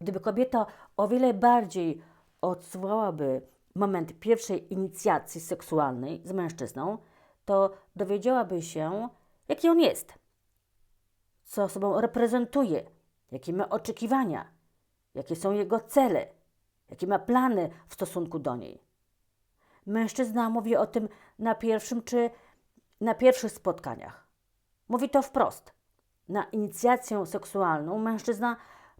Gdyby kobieta o wiele bardziej odsuwałaby moment pierwszej inicjacji seksualnej z mężczyzną, to dowiedziałaby się, jaki on jest, co sobą reprezentuje, jakie ma oczekiwania, jakie są jego cele, jakie ma plany w stosunku do niej. Mężczyzna mówi o tym na pierwszym czy na pierwszych spotkaniach. Mówi to wprost. Na inicjację seksualną mężczyzna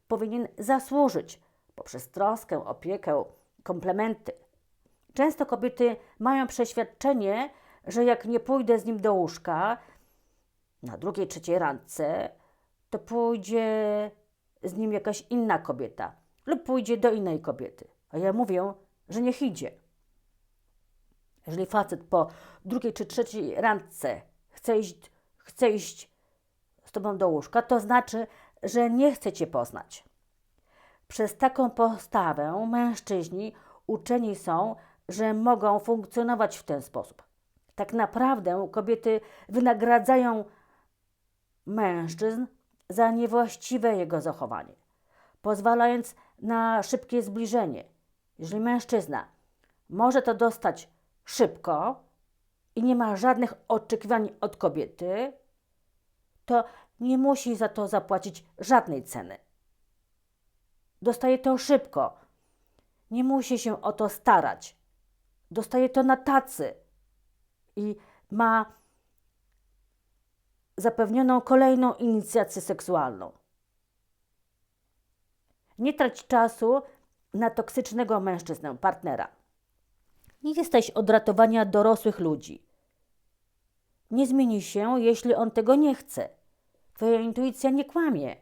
powinien zasłużyć poprzez troskę, opiekę, komplementy. Często kobiety mają przeświadczenie, że jak nie pójdę z nim do łóżka na drugiej, trzeciej randce, to pójdzie z nim jakaś inna kobieta lub pójdzie do innej kobiety. A ja mówię, że niech idzie. Jeżeli facet po drugiej czy trzeciej randce chce iść, chce iść z tobą do łóżka, to znaczy, że nie chce cię poznać. Przez taką postawę mężczyźni uczeni są, że mogą funkcjonować w ten sposób. Tak naprawdę kobiety wynagradzają mężczyzn za niewłaściwe jego zachowanie, pozwalając na szybkie zbliżenie. Jeżeli mężczyzna może to dostać szybko i nie ma żadnych oczekiwań od kobiety, to nie musi za to zapłacić żadnej ceny. Dostaje to szybko. Nie musi się o to starać. Dostaje to na tacy i ma zapewnioną kolejną inicjację seksualną. Nie trać czasu na toksycznego mężczyznę, partnera. Nie jesteś od ratowania dorosłych ludzi. Nie zmieni się, jeśli on tego nie chce. Twoja intuicja nie kłamie.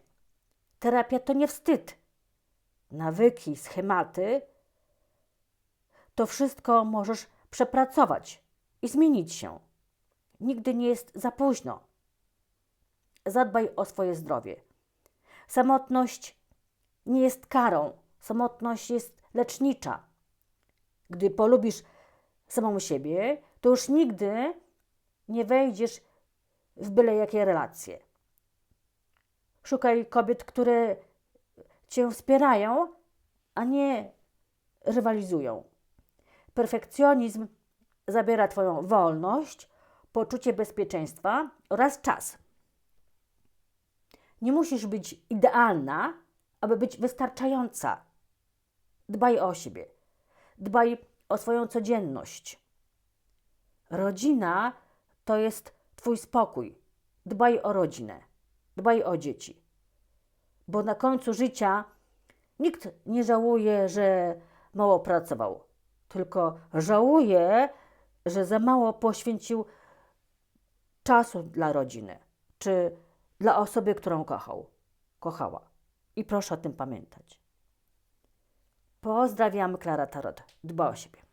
Terapia to nie wstyd. Nawyki, schematy to wszystko możesz przepracować i zmienić się. Nigdy nie jest za późno. Zadbaj o swoje zdrowie. Samotność nie jest karą, samotność jest lecznicza. Gdy polubisz samą siebie, to już nigdy nie wejdziesz w byle jakie relacje. Szukaj kobiet, które cię wspierają, a nie rywalizują. Perfekcjonizm zabiera Twoją wolność, poczucie bezpieczeństwa oraz czas. Nie musisz być idealna, aby być wystarczająca. Dbaj o siebie. Dbaj o swoją codzienność. Rodzina to jest Twój spokój. Dbaj o rodzinę. Dbaj o dzieci. Bo na końcu życia nikt nie żałuje, że mało pracował, tylko żałuje, że za mało poświęcił czasu dla rodziny czy dla osoby, którą kochał, kochała. I proszę o tym pamiętać. Pozdrawiam, Klara Tarot. Dba o siebie.